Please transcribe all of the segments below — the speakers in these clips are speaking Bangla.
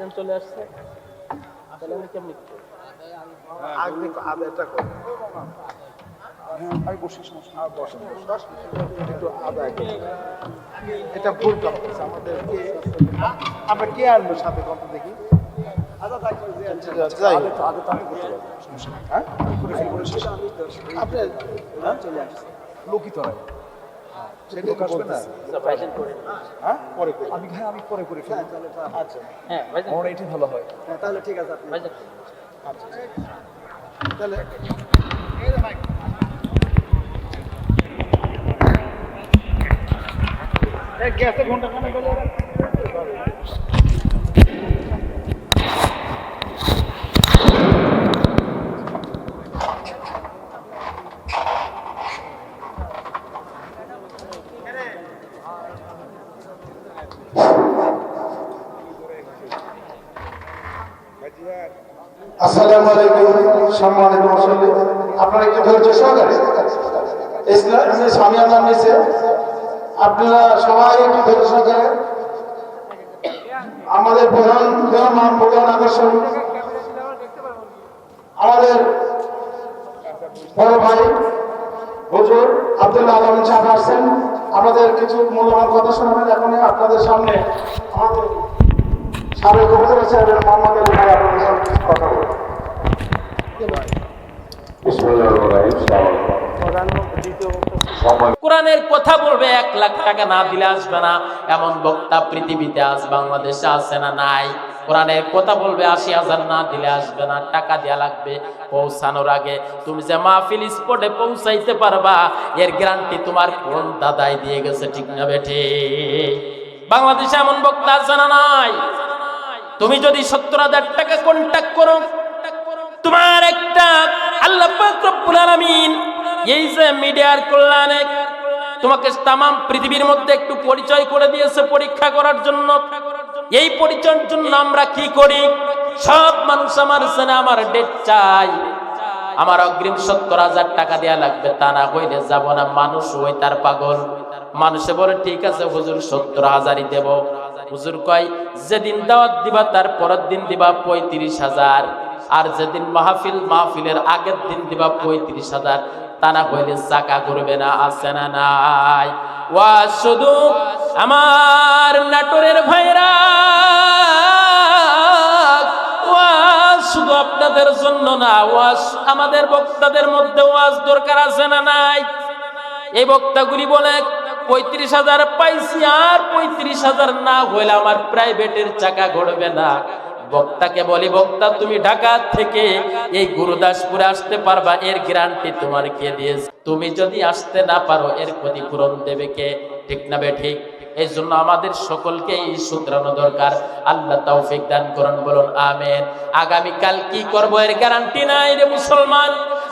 ভাইজান চলে আসছে তাহলে আমি কেমনি? আগে করো হ্যাঁ এটা ভুল করছে আমরা কে আনব সাথে কত দেখি হ্যাঁ? আপনি হ্যাঁ? লোকিত হয় সেটা আসবে না। আচ্ছা। হ্যাঁ? পরে করি। আমি হ্যাঁ আমি পরে করে ফেলি আচ্ছা হ্যাঁ ভাইজান। আমার এটাই ভালো হয়। তাহলে ঠিক আছে আপনি। ভাইজান। আচ্ছা তাহলে গ্যাসে ঘণ্টা খানে গেলে আসসালামু আলাইকুম সম্মানিত মুসল্লি আপনারা একটু ধৈর্য সহকারে ইসলাম স্বামী আমার নিচে আপনারা সবাই একটু ধৈর্য সহকারে আমাদের প্রধান মেহমান প্রধান আকর্ষণ, আমাদের বড় ভাই হুজুর আব্দুল্লাহ আলম সাহেব আসছেন। আমাদের কিছু মূল্যবান কথা শোনাবেন এখন আপনাদের সামনে। আমাদের সাবেক উপজেলা সাহেবের মোহাম্মদ আলী ভাই আপনাদের সামনে কথা বলবেন। কোরআনের কথা বলবে, এক লাখ টাকা না দিলে আসবে না। এমন বক্তা পৃথিবীতে আজ বাংলাদেশে আছে না নাই? কোরআনের কথা বলবে, আশি হাজার না দিলে আসবে না, টাকা দেয়া লাগবে পৌঁছানোর আগে। তুমি যে মাহফিল স্পটে পৌঁছাইতে পারবা, এর গ্যারান্টি তোমার কোন দাদাই দিয়ে গেছে, ঠিক না বেঠে? বাংলাদেশে এমন বক্তা আছে না নাই? তুমি যদি সত্তর হাজার টাকা কন্ট্যাক্ট করো তোমার একটা আল্লাহ আলামিন, এই যে মিডিয়ার কল্যাণে তোমাকে তাম পৃথিবীর মধ্যে একটু পরিচয় করে দিয়েছে পরীক্ষা করার জন্য। এই পরিচয়ের জন্য আমরা কি করি? সব মানুষ আমার সেনা আমার ডেট চাই। আমার অগ্রিম সত্তর হাজার টাকা দেওয়া লাগবে, তা না হইলে যাব না। মানুষ ওই তার পাগল। মানুষে বলে, ঠিক আছে হুজুর, সত্তর হাজারই দেব। হুজুর কয়, যেদিন দাওয়াত দিবা, তার পরের দিন দিবা পঁয়ত্রিশ হাজার। আর যেদিন মাহফিল, মাহফিলের আগের দিন দিবা পঁয়ত্রিশ হাজার তা না হইলে চাকা করবে না, আছে না নাই। ওয়া শুধু আমার নাটোরের ভাইরা। শুধু আপনাদের জন্য না ওয়াজ আমাদের বক্তাদের মধ্যে ওয়াজ দরকার আছে না নাই? এই বক্তাগুলি বলে, পঁয়ত্রিশ হাজার পাইছি আর পঁয়ত্রিশ হাজার না হইলে আমার প্রাইভেটের চাকা ঘুরবে না। বক্তাকে বলি, বক্তা, তুমি ঢাকা থেকে এই গুরুদাসপুরে আসতে পারবা, এর গ্যারান্টি তোমার কে দিয়েছে? তুমি যদি আসতে না পারো, এর ক্ষতিপূরণ দেবে কে? ঠিক না ঠিক? এই জন্য আমাদের সকলকে এই শুধরানো দরকার। আল্লাহ তৌফিক দান করুন, বলুন, আমেন। আগামীকাল কি করব, এর গ্যারান্টি নাই রে মুসলমান।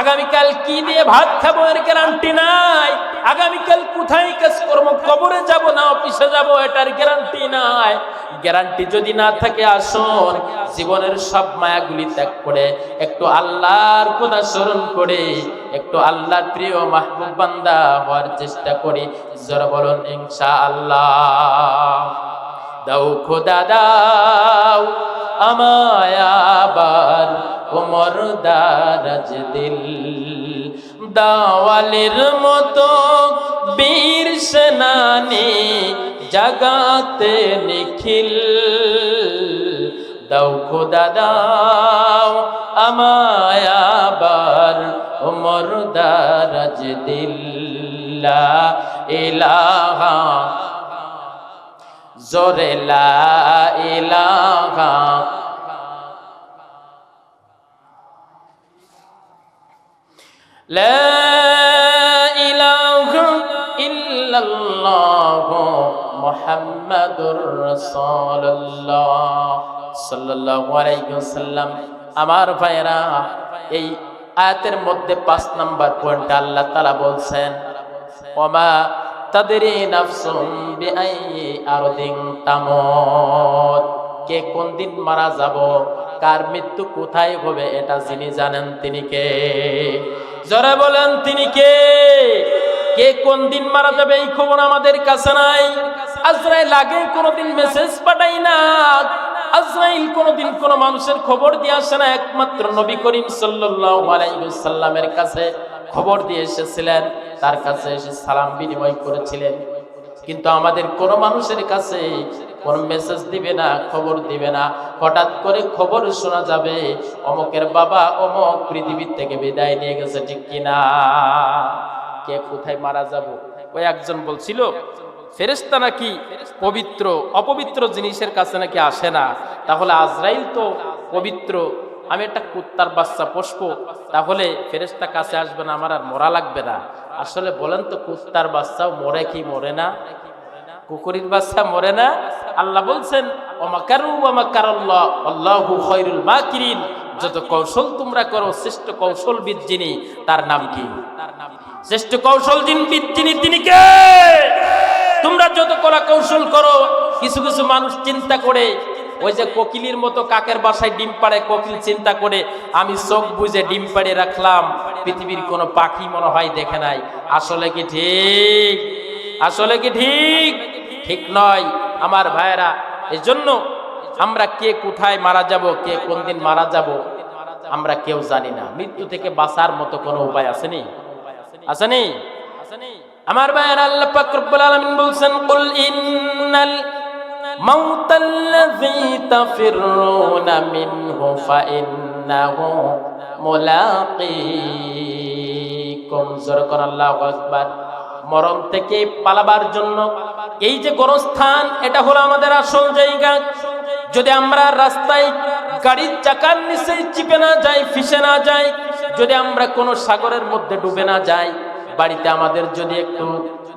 আগামীকাল কি দিয়ে ভাত খাব এর গ্যারান্টি নাই। আগামীকাল কোথায় কাজ করব কবরে যাব না, অফিসে যাব, এটার গ্যারান্টি নাই। গ্যারান্টি যদি না থাকে, আসুন, জীবনের সব মায়াগুলি ত্যাগ করে, একটু আল্লাহর কথা স্মরণ করে, একটু আল্লাহর প্রিয় মাহবুব বান্দা হওয়ার চেষ্টা করি। জোর বলুন ইনশা আল্লাহ দাও খোদা, দাও আমায় আবার ওমর দারাজ দিল। দাওয়ালের মতো বীর সেনানি জাগাতে নিখিল। দাও খোদা, দাও আমায় আবার ওমর দারাজ দিল্লা ইলাহা জোরে, লা ইলাহা لا إله إلا الله محمد رسول الله صلى الله عليه وسلم আমার ভাইরা এই আয়াতের মধ্যে পাঁচ নাম্বার পয়েন্ট আল্লাহ তালা বলছেন ওমা তাদের নাফসুম বিআই আরদিন তামত কে কোন দিন মারা যাব কার মৃত্যু কোথায় হবে এটা যিনি জানেন তিনি কে যারা বলেন, তিনি কে? কে কোন দিন মারা যাবে এই খবর আমাদের কাছে নাই। আজরাইল আগে কোনোদিন মেসেজ পাঠাই না। আজরাইল কোনোদিন কোনো মানুষের খবর দিয়ে আসে না, একমাত্র নবী করিম সাল্লাল্লাহু আলাইহি ওয়াসাল্লামের কাছে খবর দিয়ে এসেছিলেন। তার কাছে এসে সালাম বিনিময় করেছিলেন। কিন্তু আমাদের কোনো মানুষের কাছে কোন মেসেজ দিবে না, খবর দিবে না। হঠাৎ করে খবর শোনা যাবে, অমকের বাবা অমক পৃথিবীর থেকে বিদায় নিয়ে গেছে, ঠিক কিনা? কে কোথায় মারা যাব? ওই একজন বলছিল ফেরেস্তা নাকি পবিত্র, অপবিত্র জিনিসের কাছে নাকি আসে না? তাহলে আজরাইল তো পবিত্র, আমি একটা কুত্তার বাচ্চা পোষবো, তাহলে ফেরেস্তা কাছে আসবে না, আমার আর মরা লাগবে না। আসলে বলেন তো, কুত্তার বাচ্চাও মরে কি মরে না? কুকুরের বাচ্চা মরে না? আল্লাহ বলছেন যত কৌশল তোমরা করো, শ্রেষ্ঠ কৌশলবিদ যিনি, তার নাম কি? শ্রেষ্ঠ কৌশলবিদ যিনি, তিনি কে? তোমরা যত কলা কৌশল করো, কিছু কিছু মানুষ চিন্তা করে, ওই যে কোকিলির মতো কাকের বাসায় ডিম পাড়ে, কোকিল চিন্তা করে, আমি চোখ বুঝে ডিম পাড়ে রাখলাম, পৃথিবীর কোনো পাখি মনে হয় দেখে নাই। আসলে কি ঠিক? আসলে কি ঠিক? ঠিক নয়। আমার ভাইয়েরা এই জন্য আমরা কে কোথায় মারা যাব, কে কোন দিন মারা যাব, আমরা কেউ জানি না। মৃত্যু থেকে বাঁচার মতো কোনো উপায় আসেনি? আসেনি? আমার ভাইয়েরা, আল্লাহ পাক রব্বুল আলামিন বলছেন, কুল ইন্নাল আল্লাযী তাফিরুনা মিনহু ফাইন্নাহু মুলাকীকুম। জোরে কোন আল্লাহু আকবার। মরণ থেকে পালাবার জন্য। এই যে গণস্থান এটা হলো আমাদের আসল জায়গা। যদি আমরা রাস্তায় গাড়ির চাকার নিচে চিপে না যাই, ফিসে না যাই, যদি আমরা কোনো সাগরের মধ্যে ডুবে না যাই, বাড়িতে আমাদের যদি একটু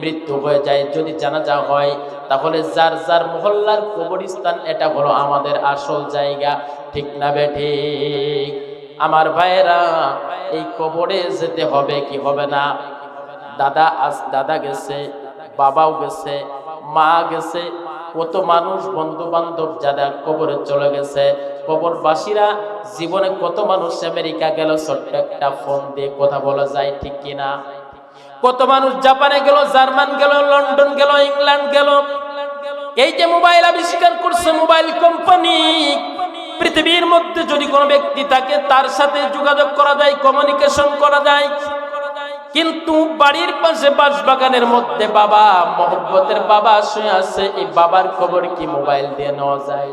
মৃত্যু হয়ে যায়, যদি জানাজা হয়, তাহলে যার যার মহল্লার কবরস্থান, এটা হলো আমাদের আসল জায়গা। ঠিক না বেঠিক আমার ভাইয়েরা, এই কবরে যেতে হবে কি হবে না? দাদা আজ দাদা গেছে, বাবাও গেছে, মা গেছে, কত মানুষ বন্ধু বান্ধব যারা কবরে চলে গেছে। কবরবাসীরা জীবনে কত মানুষ আমেরিকা গেল, ছোট্ট একটা ফোন দিয়ে কথা বলা যায়, ঠিক কিনা কত মানুষ জাপানে গেল, জার্মান গেল, লন্ডন গেল, ইংল্যান্ড গেল। এই যে মোবাইল আবিষ্কার করছে মোবাইল কোম্পানি, পৃথিবীর মধ্যে যদি কোনো ব্যক্তি থাকে, তার সাথে যোগাযোগ করা যায়, কমিউনিকেশন করা যায়। কিন্তু বাড়ির পাশে বাগানের মধ্যে বাবা, মহব্বতের বাবা শুয়ে আছে, এই বাবার খবর কি মোবাইল দিয়ে নেওয়া যায়?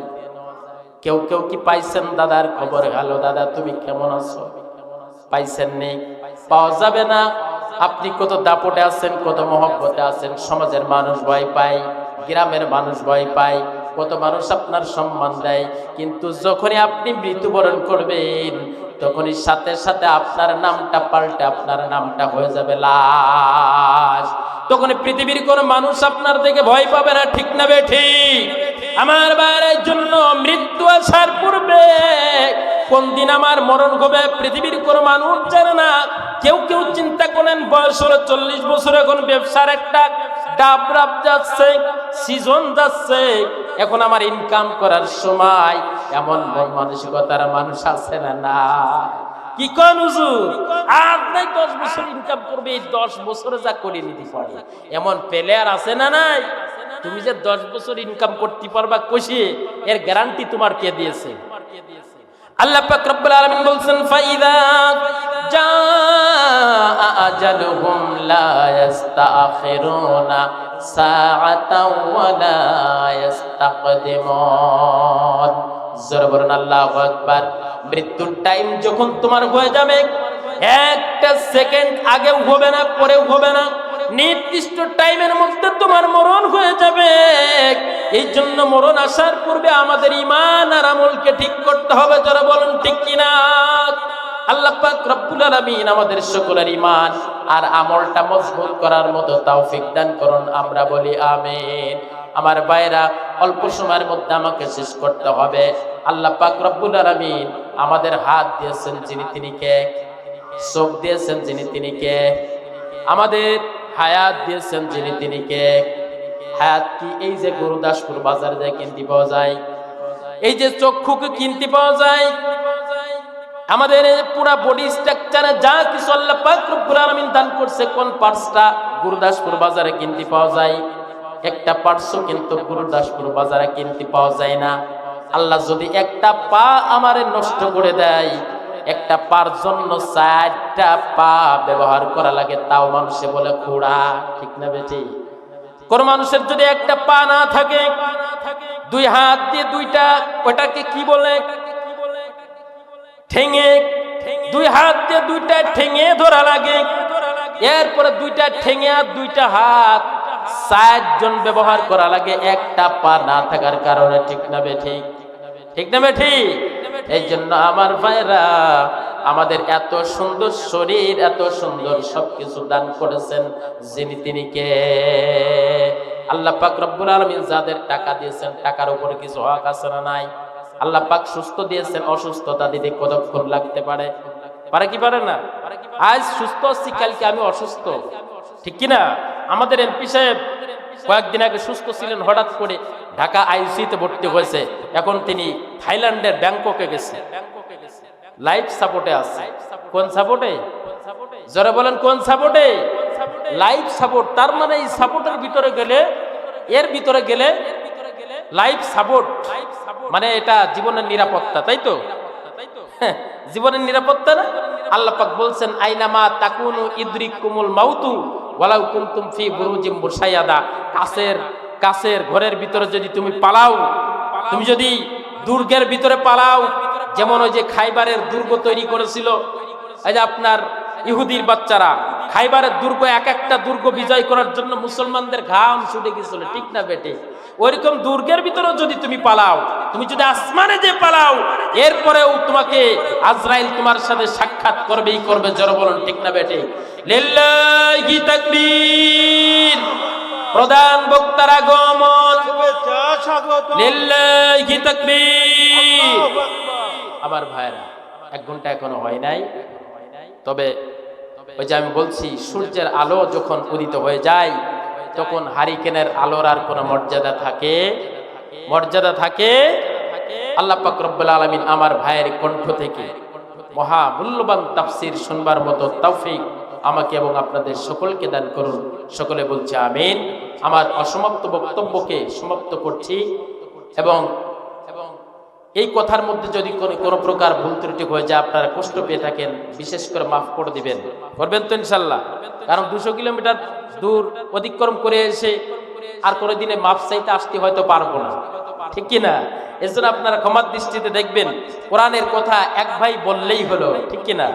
কেউ কেউ কি পাইছেন দাদার খবর? হ্যালো দাদা, তুমি কেমন আছো? পাইছেন নেই পাওয়া যাবে না। আপনি কত দাপটে আছেন, কত মহব্বতে আছেন, সমাজের মানুষ ভয় পায়, গ্রামের মানুষ ভয় পায়, কত মানুষ আপনার সম্মান দেয়, কিন্তু যখনই আপনি মৃত্যুবরণ করবেন তখনই সাথে সাথে আপনার নামটা পাল্টে আপনার নামটা হয়ে যাবে লাশ। তখন পৃথিবীর কোন মানুষ আপনার থেকে ভয় পাবে না, ঠিক না ঠিক? আমার বাইরের জন্য মৃত্যু আসার পূর্বে কোন দিন আমার মরণ হবে, পৃথিবীর কোন মানুষ জানে না। কেউ কেউ চিন্তা করেন, বয়স হলো চল্লিশ বছর, এখন ব্যবসার একটা ডাব যাচ্ছে সিজন যাচ্ছে। এখন আমার ইনকাম করার সময় এমন মন মানসিকতার মানুষ আছে না না? কি কন আর দশ বছর ইনকাম করবে, এই দশ বছরে যা করে নিতে পারে। এমন প্লেয়ার আছে না নাই? তুমি যে দশ বছর ইনকাম করতে পারবা কষিয়ে এর গ্যারান্টি তোমার কে দিয়েছে? আল্লাহ পাক রব্বুল আলামিন বলছেন, ফাইদা লা ইস্তাখিরুনা সাআতাও ওয়া লা ইস্তাকদিমুন জোরে আল্লাহু মৃত্যুর টাইম যখন তোমার হয়ে যাবে, একটা সেকেন্ড আগেও হবে না, পরেও হবে না। নির্দিষ্ট টাইমের মধ্যে তোমার মরণ হয়ে যাবে। এই জন্য মরণ আসার পূর্বে আমাদের ইমান আর আমলকে ঠিক করতে হবে যারা বলুন, ঠিক কিনা? আল্লাহ পাক রব্বুল আলামিন আমাদের সকলের ইমান আর আমলটা মজবুত করার মতো তৌফিক দান করুন, আমরা বলি আমিন। আমার ভাইরা, অল্প সময়ের মধ্যে আমাকে শেষ করতে হবে। আল্লাহ পাক রব্বুল আলামিন আমাদের হাত দিয়েছেন, যিনি তিনি কে? চোখ দিয়েছেন, যিনি তিনি কে? আমাদের হায়াত দিয়েছেন, যিনি তিনি কে? হায়াত কি এই যে গুরুদাসপুর বাজারে যায় কিনতে পাওয়া যায়? এই যে চক্ষুকে কিনতে পাওয়া যায়? আমাদের পুরা বডি স্ট্রাকচারে যা কিছু আল্লাহ পাক রব্বুল আলামিন দান করছে, কোন পার্টসটা গুরুদাসপুর বাজারে কিনতে পাওয়া যায়। একটা পার্টসও কিন্তু গুরুদাসপুর বাজারে কিনতে পাওয়া যায় না। আল্লাহ যদি একটা পা আমারে নষ্ট করে দেয়, একটা পার জন্য চারটা পা ব্যবহার করা লাগে, তাও মানুষে বলে, খোড়া, ঠিক না বেটি? কোন মানুষের যদি একটা পা না থাকে, দুই হাত দিয়ে দুইটা, ওটাকে কি বলে? ঠেঙে, দুই হাত দিয়ে দুইটা ঠেঙে ধরা লাগে। এরপরে দুইটা ঠেঙে আর দুইটা হাত চারজন ব্যবহার করা লাগে। একটা পা না থাকার কারণে ঠিক না ঠিক। ঠিক না ঠিক? এই জন্য আমার ভাইরা, আমাদের এত সুন্দর শরীর, এত সুন্দর সবকিছু দান করেছেন যিনি তিনি কে? আল্লাহ পাক রব্বুল আলামিন যাদের টাকা দিয়েছেন, টাকার উপরে কিছু হক আছে না নাই? আল্লাহ পাক সুস্থ দিয়েছেন, অসুস্থতা দিতে কতক্ষণ লাগতে পারে? পারে কি পারে না? আজ সুস্থ আছি, কালকে আমি অসুস্থ। ঠিক কি না আমাদের এমপি সাহেব কয়েকদিন আগে সুস্থ ছিলেন, হঠাৎ করে ঢাকা আইসিতে ভর্তি হয়েছে। এখন তিনি থাইল্যান্ডের ব্যাংককে গেছে। লাইফ সাপোর্টে আছে। কোন সাপোর্টে? যারা বলেন, কোন সাপোর্টে? লাইফ সাপোর্ট, তার মানে এই সাপোর্টের ভিতরে গেলে, এর ভিতরে গেলে লাইফ সাপোর্ট মানে এটা জীবনের নিরাপত্তা তাই তো? হ্যাঁ, জীবনের নিরাপত্তা না? আল্লাহ পাক বলছেন আইনামা তাকুনু ইদ্রিকুমুল মাউতু ওয়ালাউ কুনতুম ফি বুরুজিম মুশাইয়াদা কাছের কাছের ঘরের ভিতরে যদি তুমি পালাও তুমি যদি দুর্গের ভিতরে পালাও যেমন ওই যে খাইবারের দুর্গ তৈরি করেছিল এই যে আপনার ইহুদির বাচ্চারা খাইবারের দুর্গ এক একটা দুর্গ বিজয় করার জন্য মুসলমানদের ঘাম ছুটে গেছিল ঠিক না বেটে? ওইরকম দুর্গের ভিতরেও যদি তুমি পালাও তুমি যদি আসমানে যে পালাও এরপরেও তোমাকে আজরাইল তোমার সাথে সাক্ষাৎ করবেই করবে জড় বলুন ঠিক না বেটে? লিল্লাহি তাকবীর। প্রধান বক্তার আগমন। লিল্লাহি তাকবীর। আমার ভাইরা এক ঘণ্টা এখনও হয় নাই তবে ওই যে আমি বলছি, সূর্যের আলো যখন উদিত হয়ে যায়, তখন হারিকেনের আলোর আর কোনো মর্যাদা থাকে? মর্যাদা থাকে? আল্লাহ পাক রব্বুল আলামিন আমার ভাইয়ের কণ্ঠ থেকে মহা মূল্যবান তাফসির শুনবার মতো তৌফিক আমাকে এবং আপনাদের সকলকে দান করুন। সকলে বলছে আমিন। আমার অসমাপ্ত বক্তব্যকে সমাপ্ত করছি এবং এই কথার মধ্যে যদি কোনো প্রকার ভুল ত্রুটি হয়ে যায়, আপনারা কষ্ট পেয়ে থাকেন, বিশেষ করে মাফ করে দিবেন। করবেন তো ইনশাল্লাহ? কারণ দুশো কিলোমিটার দূর অতিক্রম করে এসে আর কোনো দিনে মাফ চাইতে আসতে হয়তো পারব না। ঠিক কি না? এর জন্য আপনারা ক্ষমার দৃষ্টিতে দেখবেন, কোরআনের কথা এক ভাই বললেই হলো, ঠিক কি না?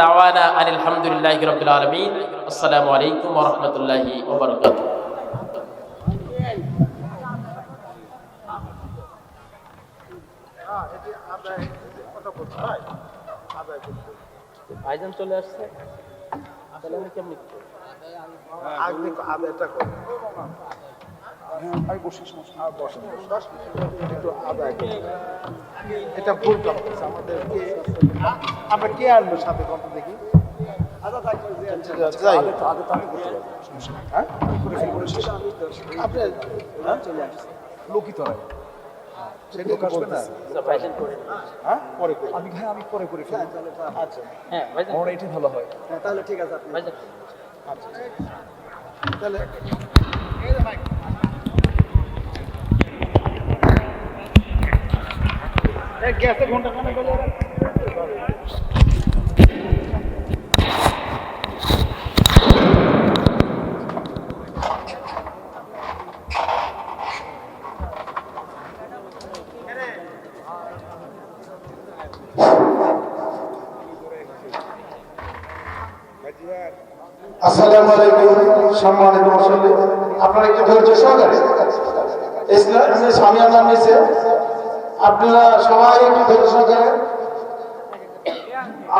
দাওয়ানা আনিল হামদুলিল্লাহি রাব্বিল আলামিন। আসসালামু আলাইকুম রাহমাতুল্লাহি বারাকাতুহু হ্যাঁ এটি আদায় কথা বলছি ভাই আদায় করতে ভাইজান চলে আসছে। তাহলে আমি কেমনি আগে আদায়টা করি। হ্যাঁ আমি বসি সমস্যা হ্যাঁ বসেন। বস একটু আদায় করি এটা ভুল কাম করছে আমাদেরকে আমরা কে আনলো সাথে কত দেখি? যাই হোক। হ্যাঁ? আপনি হ্যাঁ? লোকিত হয়। না? হ্যাঁ? পরে করি আমি হ্যাঁ আমি পরে করে ফেলি। আচ্ছা। হ্যাঁ আমার এটাই ভালো হয়। হ্যাঁ তাহলে ঠিক আছে আপনি। ভাইজান আচ্ছা। তাহলে গ্যাসে ঘণ্টা খানেক হলে আপনারা আপনারা সবাই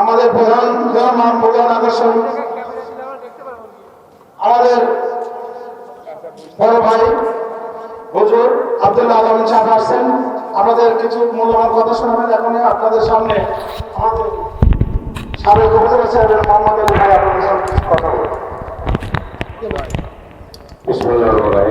আমাদের প্রধান প্রধান আকর্ষণ আমাদের বড় ভাই, হুজুর আব্দুল্লাহ আলম সাহেব আসছেন। আমাদের কিছু মূল্যবান কথা শোনাবেন এখন আপনাদের সামনে। আমাদের সাবেক উপজেলা সাহেবের মোহাম্মদ কথা বলবেন। বিসমুল্লাহ রহমান